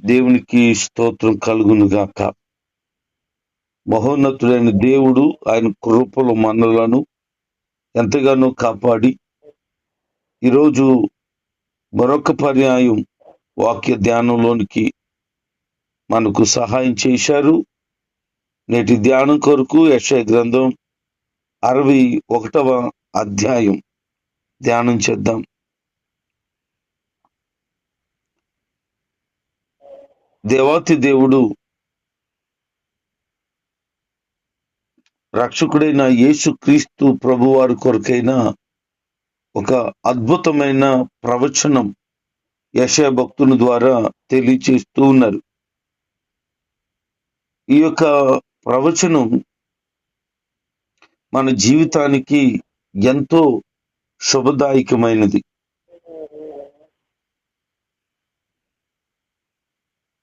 దేవునికి స్తోత్రం కలుగును గాక మహోన్నతుడైన దేవుడు ఆయన కృపలు మనలను ఎంతగానో కాపాడి ఈరోజు మరొక పర్యాయం వాక్య ధ్యానంలోనికి మనకు సహాయం చేశారు. నేటి ధ్యానం కొరకు యక్షయ గ్రంథం అరవై ఒకటవ అధ్యాయం ధ్యానం చేద్దాం. దేవాతి దేవుడు రక్షకుడైన యేసు క్రీస్తు ప్రభువారి కొరకైన ఒక అద్భుతమైన ప్రవచనం యశయ భక్తుని ద్వారా తెలియచేస్తూ ఉన్నారు. ఈ యొక్క ప్రవచనం మన జీవితానికి ఎంతో శుభదాయకమైనది.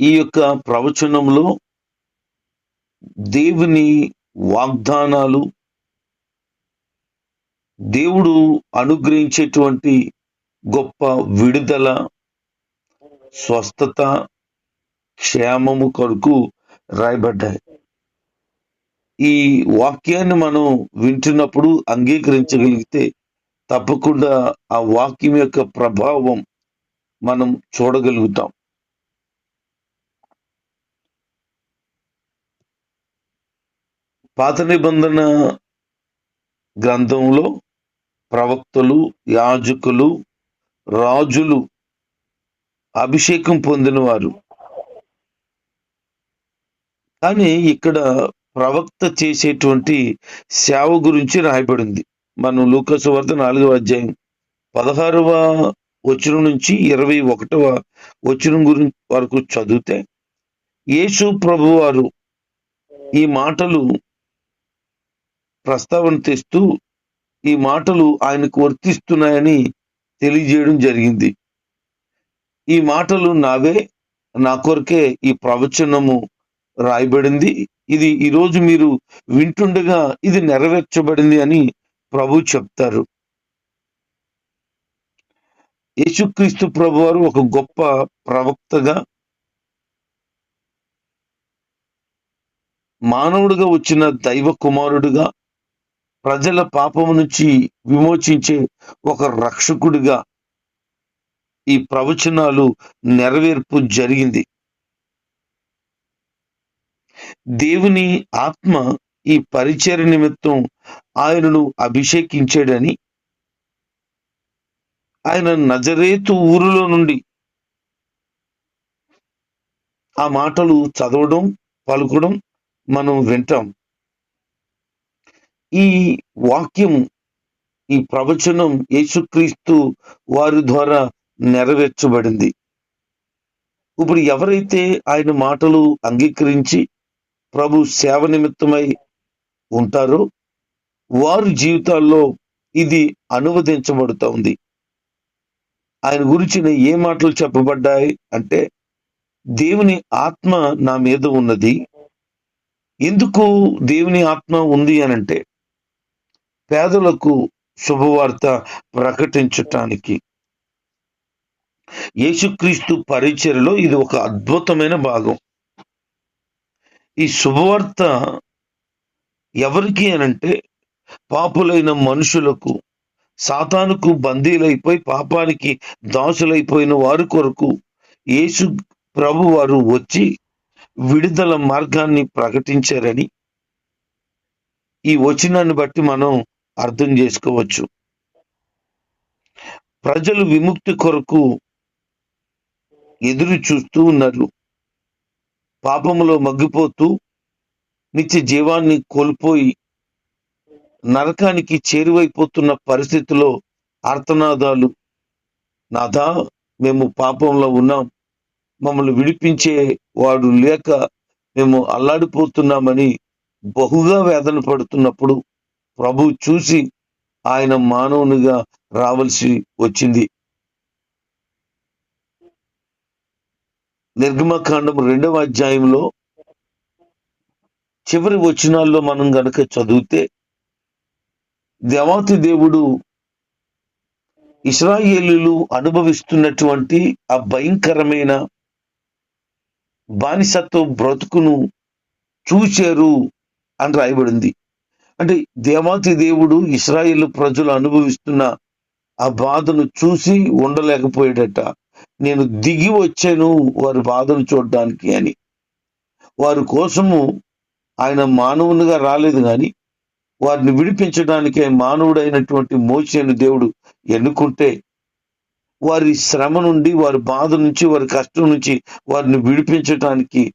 ఈ యొక్క ప్రవచనంలో దేవుని వాగ్దానాలు దేవుడు అనుగ్రహించేటువంటి గొప్ప విడుదల స్వస్థత క్షేమము కొరకు రాయబడ్డాయి. ఈ వాక్యాన్ని మనం వింటున్నప్పుడు అంగీకరించగలిగితే తప్పకుండా ఆ వాక్యం యొక్క ప్రభావం మనం చూడగలుగుతాం. పాత నిబంధన గ్రంథంలో ప్రవక్తలు యాజకులు రాజులు అభిషేకం పొందినవారు. కానీ ఇక్కడ ప్రవక్త చేసేటువంటి సేవ గురించి రాయబడింది. మనం లూకసు వార్త నాలుగవ అధ్యాయం పదహారవ వచనం నుంచి ఇరవై ఒకటవ వచనం గురించి వరకు చదివితే యేసు ప్రభు వారు ఈ మాటలు ప్రస్తావన తెస్తూ ఈ మాటలు ఆయనకు వర్తిస్తున్నాయని తెలియజేయడం జరిగింది. ఈ మాటలు నావే నా కొరకే ఈ ప్రవచనము రాయబడింది. ఇది ఈరోజు మీరు వింటుండగా ఇది నెరవేర్చబడింది అని ప్రభు చెప్తారు. యేసుక్రీస్తు ప్రభు వారు ఒక గొప్ప ప్రవక్తగా మానవుడిగా వచ్చిన దైవ కుమారుడుగా ప్రజల పాపము నుంచి విమోచించే ఒక రక్షకుడిగా ఈ ప్రవచనాలు నెరవేర్పు జరిగింది. దేవుని ఆత్మ ఈ పరిచయ నిమిత్తం ఆయనను అభిషేకించాడని ఆయన నజరేతు ఊరిలో నుండి ఆ మాటలు చదవడం పలుకడం మనం వింటాం. ఈ వాక్యం ఈ ప్రవచనం యేసుక్రీస్తు వారి ద్వారా నెరవేర్చబడింది. ఇప్పుడు ఎవరైతే ఆయన మాటలు అంగీకరించి ప్రభు సేవ నిమిత్తమై ఉంటారో వారి జీవితాల్లో ఇది అనువదించబడుతూ ఉంది. ఆయన గురించిన ఏ మాటలు చెప్పబడ్డాయి అంటే దేవుని ఆత్మ నా మీద ఉన్నది. ఎందుకు దేవుని ఆత్మ ఉంది అనంటే పేదలకు శుభవార్త ప్రకటించటానికి. యేసుక్రీస్తు పరిచయలో ఇది ఒక అద్భుతమైన భాగం. ఈ శుభవార్త ఎవరికి అనంటే పాపులైన మనుషులకు సాతానుకు బందీలైపోయి పాపానికి దాసులైపోయిన వారి కొరకు యేసు ప్రభు వారు వచ్చి విడుదల మార్గాన్ని ప్రకటించారని ఈ వచనాన్ని బట్టి మనం అర్థం చేసుకోవచ్చు. ప్రజలు విముక్తి కొరకు ఎదురు చూస్తూ ఉన్నారు. పాపములో మగ్గిపోతూ నిత్య జీవాన్ని కోల్పోయి నరకానికి చేరువైపోతున్న పరిస్థితిలో ఆర్తనాదాలు నాదా మేము పాపంలో ఉన్నాం. మమ్మల్ని విడిపించే వాడు లేక మేము అల్లాడిపోతున్నామని బహుగా వేదన పడుతున్నప్పుడు ప్రభు చూసి ఆయన మానవునిగా రావలసి వచ్చింది. నిర్గమకాండం రెండవ అధ్యాయంలో చివరి వచనాల్లో మనం గనక చదివితే దేవాతి దేవుడు ఇస్రాయేలీలు అనుభవిస్తున్నటువంటి ఆ భయంకరమైన బానిసత్వ బ్రతుకును చూశారు అని రాయబడింది. అంటే దేవాతి దేవుడు ఇస్రాయేల్ ప్రజలు అనుభవిస్తున్న ఆ బాధను చూసి ఉండలేకపోయాడట. నేను దిగి వచ్చాను వారి బాధను చూడడానికి అని. వారి కోసము ఆయన మానవునిగా రాలేదు కానీ వారిని విడిపించడానికి మానవుడైనటువంటి మోసేను దేవుడు ఎన్నుకుంటే వారి శ్రమ నుండి వారి బాధ నుంచి వారి కష్టం నుంచి వారిని విడిపించడానికి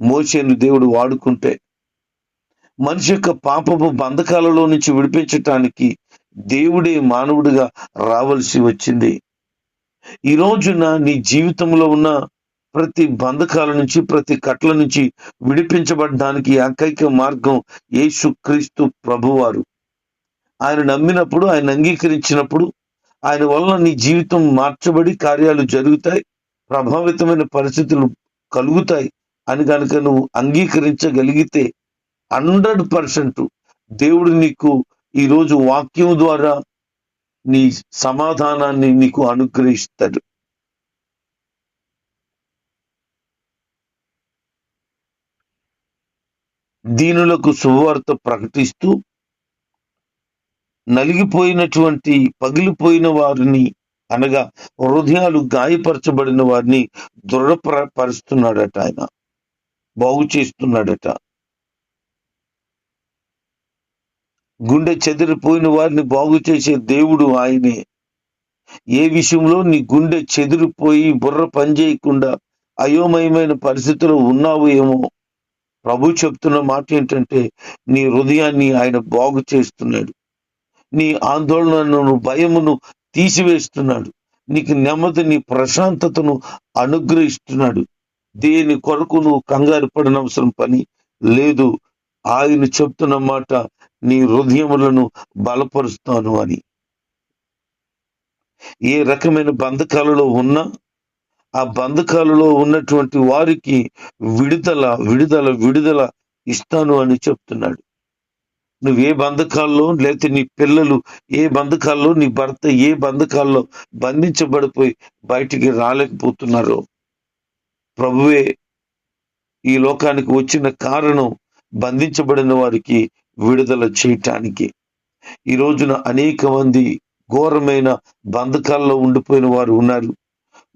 మోసేను దేవుడు వాడుకుంటే మనిషి యొక్క పాపపు బంధకాలలో నుంచి విడిపించటానికి దేవుడే మానవుడిగా రావలసి వచ్చింది. ఈ రోజున నీ జీవితంలో ఉన్న ప్రతి బంధకాల నుంచి ప్రతి కట్ల నుంచి విడిపించబడడానికి ఏకైక మార్గం యేసుక్రీస్తు ప్రభువారు. ఆయన నమ్మినప్పుడు ఆయన అంగీకరించినప్పుడు ఆయన వలన నీ జీవితం మార్చబడి కార్యాలు జరుగుతాయి ప్రభావితమైన పరిస్థితులు కలుగుతాయి అని కనుక నువ్వు అంగీకరించగలిగితే హండ్రెడ్ పర్సెంట్ దేవుడు నీకు ఈరోజు వాక్యం ద్వారా నీ సమాధానాన్ని నీకు అనుగ్రహిస్తాడు. దీనులకు శుభవార్త ప్రకటిస్తూ నలిగిపోయినటువంటి పగిలిపోయిన వారిని అనగా హృదయాలు గాయపరచబడిన వారిని దృఢపరుస్తున్నాడట ఆయన. బాగు చేస్తున్నాడట గుండె చెదిరిపోయిన వారిని బాగు చేసే దేవుడు ఆయనే. ఏ విషయంలో నీ గుండె చెదిరిపోయి బుర్ర పనిచేయకుండా అయోమయమైన పరిస్థితిలో ఉన్నావు ఏమో. ప్రభు చెప్తున్న మాట ఏంటంటే నీ హృదయాన్ని ఆయన బాగు చేస్తున్నాడు. నీ ఆందోళనను భయమును తీసివేస్తున్నాడు. నీకు నెమ్మదిని ప్రశాంతతను అనుగ్రహిస్తున్నాడు. దేని కొరకు నువ్వు కంగారు పడినవసరం పని లేదు. ఆయన చెప్తున్న మాట నీ హృదయములను బలపరుస్తాను అని. ఏ రకమైన బంధకాలలో ఉన్నా ఆ బంధకాలలో ఉన్నటువంటి వారికి విడుదల విడుదల విడుదల ఇస్తాను అని చెప్తున్నాడు. నువ్వు ఏ బంధకాల్లో లేకపోతే నీ పిల్లలు ఏ బంధకాల్లో నీ భర్త ఏ బంధకాల్లో బంధించబడిపోయి బయటికి రాలేకపోతున్నారో. ప్రభువే ఈ లోకానికి వచ్చిన కారణం బంధించబడిన వారికి విడుదల చేయటానికి. ఈ రోజున అనేక మంది ఘోరమైన బంధకాల్లో ఉండిపోయిన వారు ఉన్నారు.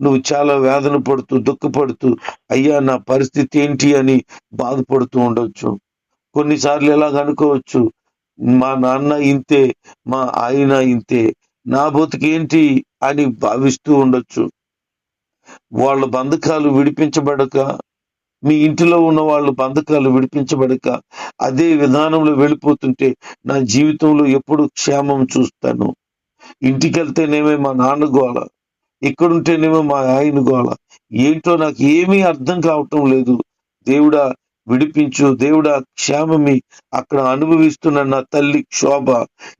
నువ్వు చాలా వేదన పడుతూ దుఃఖపడుతూ అయ్యా నా పరిస్థితి ఏంటి అని బాధపడుతూ ఉండొచ్చు. కొన్నిసార్లు ఎలాగ అనుకోవచ్చు మా నాన్న ఇంతే మా ఆయన ఇంతే నా బతుకేంటి అని భావిస్తూ ఉండొచ్చు. వాళ్ళ బంధకాలు విడిపించబడక మీ ఇంటిలో ఉన్న వాళ్ళు బంధకాలు విడిపించబడక అదే విధానంలో వెళ్ళిపోతుంటే నా జీవితంలో ఎప్పుడు క్షేమం చూస్తాను. ఇంటికి వెళ్తేనేమే మా నాన్న గోళ ఇక్కడుంటేనేమో మా ఆయన గోళ ఏంటో నాకు ఏమీ అర్థం కావటం లేదు. దేవుడా విడిపించు. దేవుడా క్షేమమి. అక్కడ అనుభవిస్తున్న నా తల్లి క్షోభ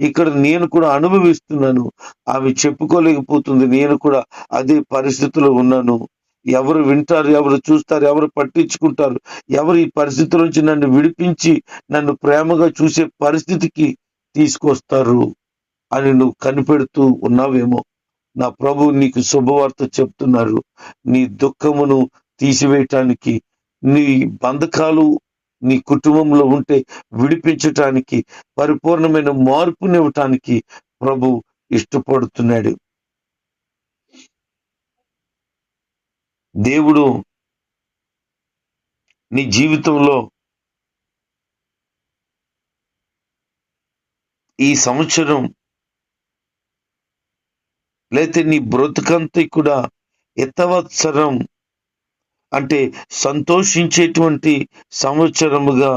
ఇక్కడ నేను కూడా అనుభవిస్తున్నాను. ఆమె చెప్పుకోలేకపోతుంది. నేను కూడా అదే పరిస్థితిలో ఉన్నాను. ఎవరు వింటారు ఎవరు చూస్తారు ఎవరు పట్టించుకుంటారు ఎవరు ఈ పరిస్థితి నుంచి నన్ను విడిపించి నన్ను ప్రేమగా చూసే పరిస్థితికి తీసుకొస్తారు అని నువ్వు కనిపెడుతూ ఉన్నావేమో. నా ప్రభు నీకు శుభవార్త చెప్తున్నారు. నీ దుఃఖమును తీసివేయటానికి నీ బంధకాలు నీ కుటుంబంలో ఉంటే విడిపించటానికి పరిపూర్ణమైన మార్పునివ్వటానికి ప్రభు ఇష్టపడుతున్నాడు. దేవుడు నీ జీవితంలో ఈ సంవత్సరం లేతే నీ బ్రతుకంతా కూడా ఎత్తవత్సరం అంటే సంతోషించేటువంటి సంవత్సరముగా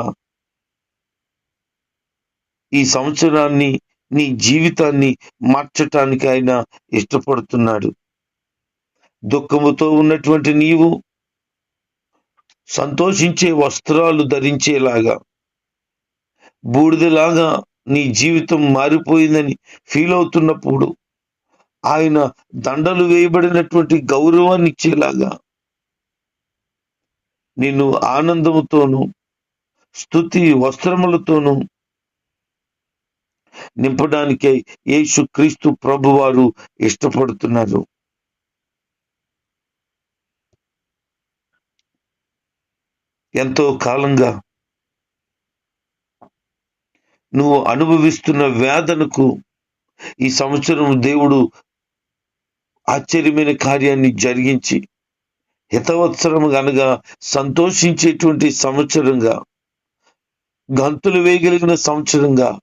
ఈ సంవత్సరాన్ని నీ జీవితాన్ని మార్చటానికి ఆయన ఇష్టపడుతున్నాడు. దుఃఖముతో ఉన్నటువంటి నీవు సంతోషించే వస్త్రాలు ధరించేలాగా బూడిదలాగా నీ జీవితం మారిపోయిందని ఫీల్ అవుతున్నప్పుడు ఆయన దండలు వేయబడినటువంటి గౌరవాన్ని ఇచ్చేలాగా నిన్ను ఆనందముతోను స్థుతి వస్త్రములతోనూ నింపడానికై యేసు క్రీస్తు ప్రభువారు ఇష్టపడుతున్నారు. ఎంతో కాలంగా నువ్వు అనుభవిస్తున్న వేదనకు ఈ సంవత్సరం దేవుడు ఆశ్చర్యమైన కార్యాన్ని జరిగించి హితవత్సరం అనగా సంతోషించేటువంటి సంవత్సరంగా గంతులు వేయగలిగిన సంవత్సరంగా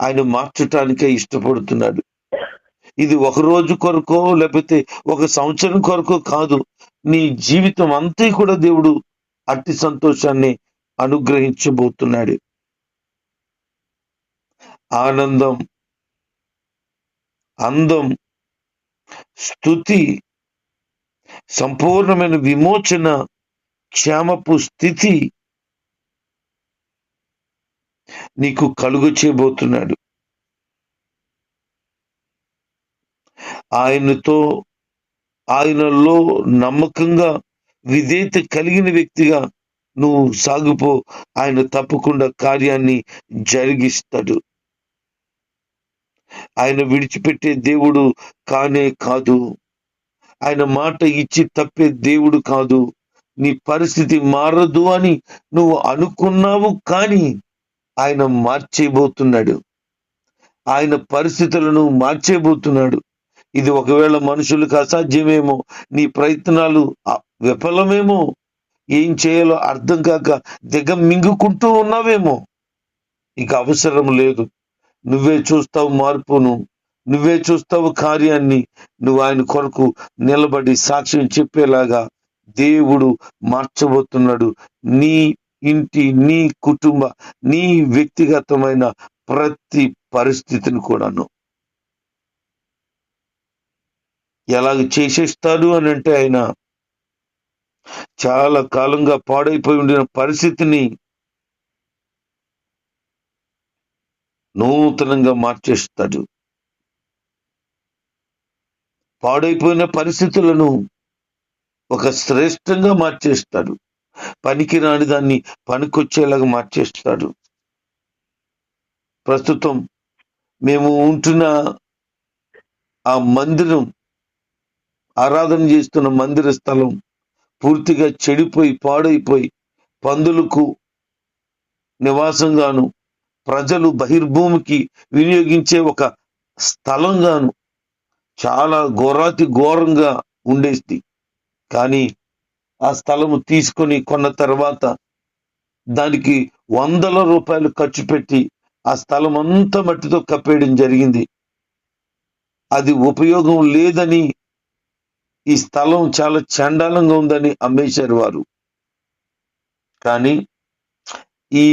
ఆయన మార్చటానికే ఇష్టపడుతున్నాడు. ఇది ఒక రోజు కొరకో లేకపోతే ఒక సంవత్సరం కొరకో కాదు. నీ జీవితం అంతా కూడా దేవుడు అట్టి సంతోషాన్ని అనుగ్రహించబోతున్నాడు. ఆనందం అందం స్థుతి సంపూర్ణమైన విమోచన క్షేమపు స్థితి నీకు కలుగు చేయబోతున్నాడు. ఆయనతో ఆయనలో నమ్మకంగా విధేయత కలిగిన వ్యక్తిగా నువ్వు సాగుపో. ఆయన తప్పకుండా కార్యాన్ని జరిగిస్తాడు. ఆయన విడిచిపెట్టే దేవుడు కానే కాదు. ఆయన మాట ఇచ్చి తప్పే దేవుడు కాదు. నీ పరిస్థితి మారదు అని నువ్వు అనుకున్నావు కానీ ఆయన మార్చేయబోతున్నాడు. ఆయన పరిస్థితులను మార్చేయబోతున్నాడు. ఇది ఒకవేళ మనుషులకు అసాధ్యమేమో నీ ప్రయత్నాలు విఫలమేమో ఏం చేయాలో అర్థం కాక దిగ మింగుకుంటూ ఉన్నావేమో ఇక అవసరం లేదు. నువ్వే చూస్తావు మార్పును నువ్వే చూస్తావు కార్యాన్ని నువ్వు ఆయన కొరకు నిలబడి సాక్ష్యం చెప్పేలాగా దేవుడు మార్చబోతున్నాడు. నీ ఇంటి నీ కుటుంబ నీ వ్యక్తిగతమైన ప్రతి పరిస్థితిని కూడాను. ఎలాగ చేసేస్తాడు అని అంటే ఆయన చాలా కాలంగా పాడైపోయి ఉండిన పరిస్థితిని నూతనంగా మార్చేస్తాడు. పాడైపోయిన పరిస్థితులను ఒక శ్రేష్టంగా మార్చేస్తాడు. పనికి రాని దాన్ని పనికొచ్చేలాగా మార్చేస్తాడు. ప్రస్తుతం మేము ఉంటున్న ఆ మందిరం ఆరాధన చేస్తున్న మందిర స్థలం పూర్తిగా చెడిపోయి పాడైపోయి పందులకు నివాసంగాను ప్రజలు బహిర్భూమికి వినియోగించే ఒక స్థలంగాను చాలా ఘోరాతి ఘోరంగా ఉండేది. కానీ ఆ స్థలము తీసుకొని కొన్న తర్వాత దానికి వందల రూపాయలు ఖర్చు పెట్టి ఆ స్థలం అంతా మట్టితో కప్పేయడం జరిగింది. అది ఉపయోగం లేదని ఈ స్థలం చాలా చండాలంగా ఉందని అమ్మేశారు వారు. కానీ ఈ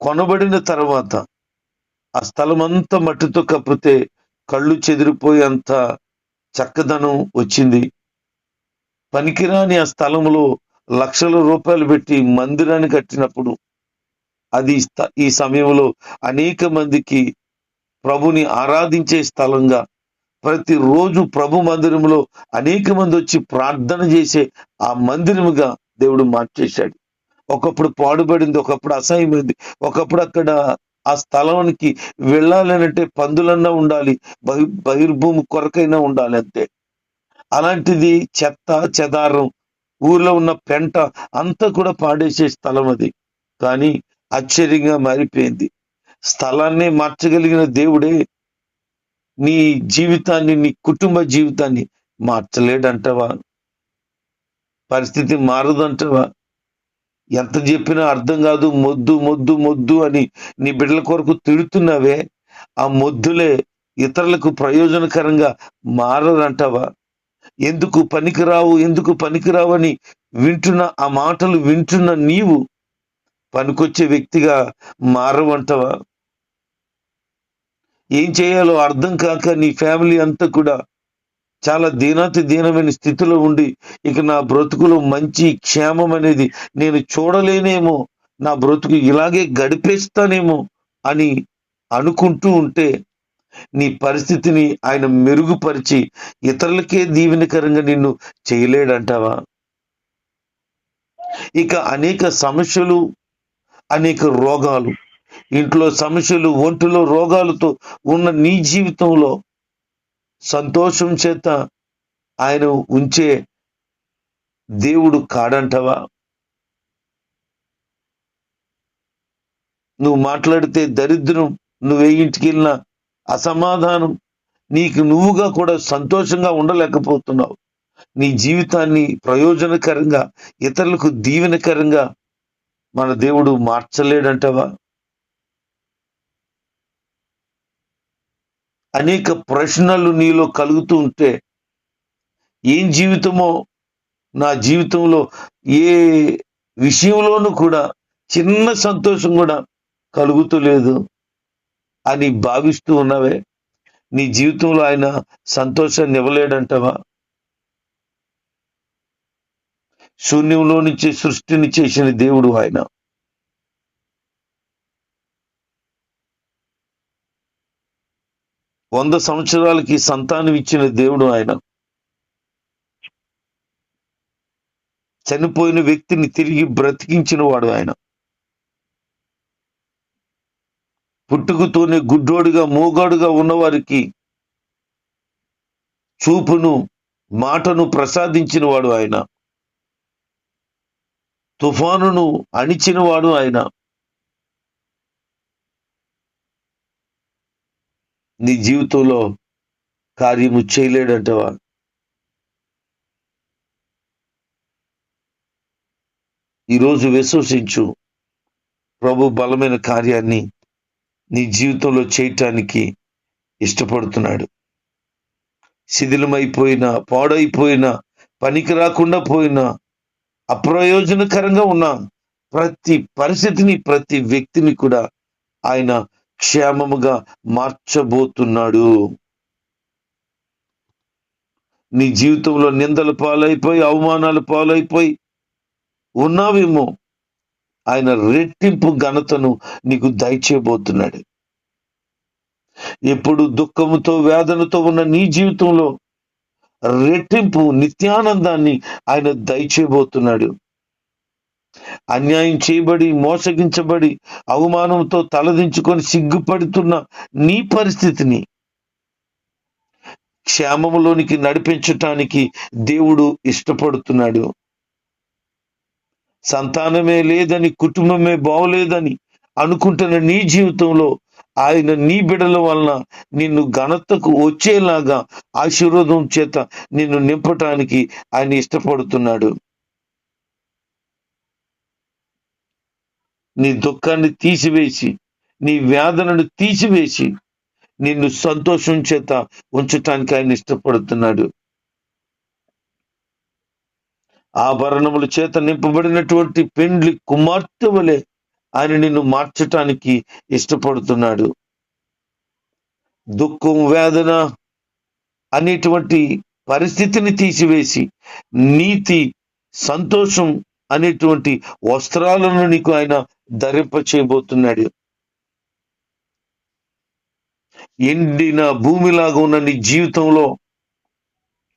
కొనబడిన తర్వాత ఆ స్థలం అంతా మట్టితో కప్పితే కళ్ళు చెదిరిపోయేంత చక్కదనం వచ్చింది. పనికిరాని ఆ స్థలంలో లక్షల రూపాయలు పెట్టి మందిరాన్ని కట్టినప్పుడు అది ఈ సమయంలో అనేక మందికి ప్రభుని ఆరాధించే స్థలంగా ప్రతిరోజు ప్రభు మందిరంలో అనేక మంది వచ్చి ప్రార్థన చేసే ఆ మందిరముగా దేవుడు మార్చేశాడు. ఒకప్పుడు పాడుబడింది ఒకప్పుడు అసహ్యమైంది ఒకప్పుడు అక్కడ ఆ స్థలానికి వెళ్ళాలనంటే పందులన్నా ఉండాలి బహి బహిర్భూమి కొరకైనా ఉండాలి అంతే. అలాంటిది చెత్త చెదారం ఊర్లో ఉన్న పెంట అంతా కూడా పాడేసే స్థలం అది. కానీ ఆశ్చర్యంగా మారిపోయింది. స్థలాన్ని మార్చగలిగిన దేవుడే నీ జీవితాన్ని నీ కుటుంబ జీవితాన్ని మార్చలేడంటావా పరిస్థితి మారదంటావా? ఎంత చెప్పినా అర్థం కాదు మొద్దు మొద్దు మొద్దు అని నీ బిడ్డల కొరకు తిడుతున్నావే ఆ మొద్దులే ఇతరులకు ప్రయోజనకరంగా మారదంటావా ఎందుకు పనికిరావు ఎందుకు పనికిరావు అని వింటున్న ఆ మాటలు వింటున్న నీవు పనికొచ్చే వ్యక్తిగా మారవంటవా? ఏం చేయాలో అర్థం కాక నీ ఫ్యామిలీ అంతా కూడా చాలా దీనాతి దీనమైన స్థితిలో ఉండి ఇక నా బ్రతుకులో మంచి క్షేమం అనేది నేను చూడలేనేమో నా బ్రతుకు ఇలాగే గడిపేస్తానేమో అని అనుకుంటూ ఉంటే నీ పరిస్థితిని ఆయన మెరుగుపరిచి ఇతరులకే దీవెనకరంగా నిన్ను చేయలేడంటావా? ఇక అనేక సమస్యలు అనేక రోగాలు ఇంట్లో సమస్యలు ఒంటిలో రోగాలతో ఉన్న నీ జీవితంలో సంతోషం చేత ఆయన ఉంచే దేవుడు కాడంటవా? నువ్వు మాట్లాడితే దరిద్రం నువ్వే ఇంటికి వెళ్ళిన అసమాధానం నీకు నువ్వుగా కూడా సంతోషంగా ఉండలేకపోతున్నావు. నీ జీవితాన్ని ప్రయోజనకరంగా ఇతరులకు దీవెనకరంగా మన దేవుడు మార్చలేడంటవా? అనేక ప్రశ్నలు నీలో కలుగుతూ ఉంటే ఏం జీవితమో నా జీవితంలో ఏ విషయంలోనూ కూడా చిన్న సంతోషం కూడా కలుగుతూ లేదు అని భావిస్తూ ఉన్నావే. నీ జీవితంలో ఆయన సంతోషాన్ని ఇవ్వలేడంటవా? శూన్యంలో నుంచి సృష్టిని చేసిన దేవుడు ఆయన. వంద సంవత్సరాలకి సంతానం ఇచ్చిన దేవుడు ఆయన. చనిపోయిన వ్యక్తిని తిరిగి బ్రతికించిన వాడు ఆయన. పుట్టుకతోనే గుడ్డోడుగా మూగాడుగా ఉన్నవారికి చూపును మాటను ప్రసాదించిన వాడు ఆయన. తుఫానును అణిచిన వాడు ఆయన. నీ జీవితంలో కార్యము చేయలేడంటవా? ఈరోజు విశ్వసించు. ప్రభు బలమైన కార్యాన్ని నీ జీవితంలో చేయటానికి ఇష్టపడుతున్నాడు. శిథిలమైపోయిన పాడైపోయిన పనికి రాకుండా పోయిన అప్రయోజనకరంగా ఉన్న ప్రతి పరిస్థితిని ప్రతి వ్యక్తిని కూడా ఆయన క్షేమముగా మార్చబోతున్నాడు. నీ జీవితంలో నిందల పాలైపోయి అవమానాలు పాలైపోయి ఉన్నావేమో. ఆయన రెట్టింపు ఘనతను నీకు దయచేయబోతున్నాడు. ఎప్పుడు దుఃఖముతో వేదనతో ఉన్న నీ జీవితంలో రెట్టింపు నిత్యానందాన్ని ఆయన దయచేయబోతున్నాడు. అన్యాయం చేయబడి మోసగించబడి అవమానంతో తలదించుకొని సిగ్గుపడుతున్న నీ పరిస్థితిని క్షేమములోనికి నడిపించటానికి దేవుడు ఇష్టపడుతున్నాడు. సంతానమే లేదని కుటుంబమే బాగోలేదని అనుకుంటున్న నీ జీవితంలో ఆయన నీ బిడల వలన నిన్ను ఘనతకు వచ్చేలాగా ఆశీర్వాదం చేత నిన్ను నింపటానికి ఆయన ఇష్టపడుతున్నాడు. నీ దుఃఖాన్ని తీసివేసి నీ వేదనను తీసివేసి నిన్ను సంతోషం చేత ఉంచటానికి ఆయన ఇష్టపడుతున్నాడు. ఆభరణముల చేత నింపబడినటువంటి పెండ్లి కుమార్తె వలె ఆయన నిన్ను మార్చటానికి ఇష్టపడుతున్నాడు. దుఃఖం వేదన అనేటువంటి పరిస్థితిని తీసివేసి నీతి సంతోషం అనేటువంటి వస్త్రాలను నీకు ఆయన ధరింప చేయబోతున్నాడు. ఎండిన భూమిలాగా ఉన్న నీ జీవితంలో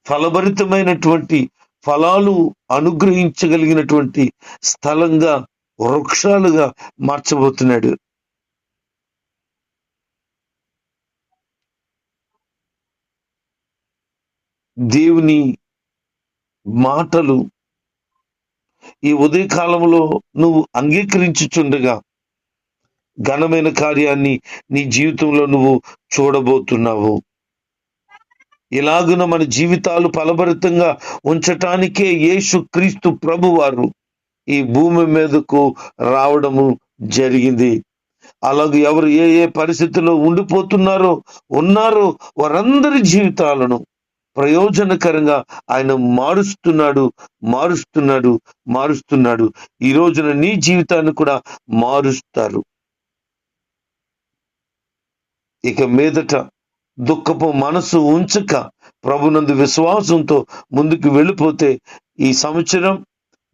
ఫలభరితమైనటువంటి ఫలాలు అనుగ్రహించగలిగినటువంటి స్థలంగా వృక్షాలుగా మార్చబోతున్నాడు. దేవుని మాటలు ఈ ఉదయకాలంలో నువ్వు అంగీకరించుచుండగా ఘనమైన కార్యాన్ని నీ జీవితంలో నువ్వు చూడబోతున్నావు. ఇలాగున మన జీవితాలు ఫలభరితంగా ఉంచటానికే యేసు క్రీస్తు ప్రభువారు ఈ భూమి మీదకు రావడము జరిగింది. అలాగే ఎవరు ఏ ఏ పరిస్థితుల్లో ఉండిపోతున్నారో ఉన్నారో వారందరి జీవితాలను ప్రయోజనకరంగా ఆయన మారుస్తున్నాడు మారుస్తున్నాడు మారుస్తున్నాడు. ఈ రోజున నీ జీవితాన్ని కూడా మారుస్తారు. ఇక మీదట దుఃఖపు మనసు ఉంచక ప్రభునందు విశ్వాసంతో ముందుకు వెళ్ళిపోతే ఈ సంవత్సరం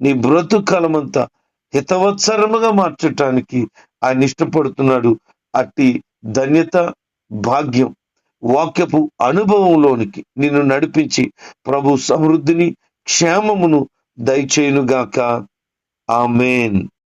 నీ బ్రతుకాలమంతా హితవత్సరముగా మార్చటానికి ఆయన ఇష్టపడుతున్నాడు. అట్టి ధన్యత భాగ్యం. వాక్యపు అనుభవంలోనికి నిన్ను నడిపించి ప్రభు సమృద్ధిని క్షేమమును దయచేయునుగాక. ఆమెన్.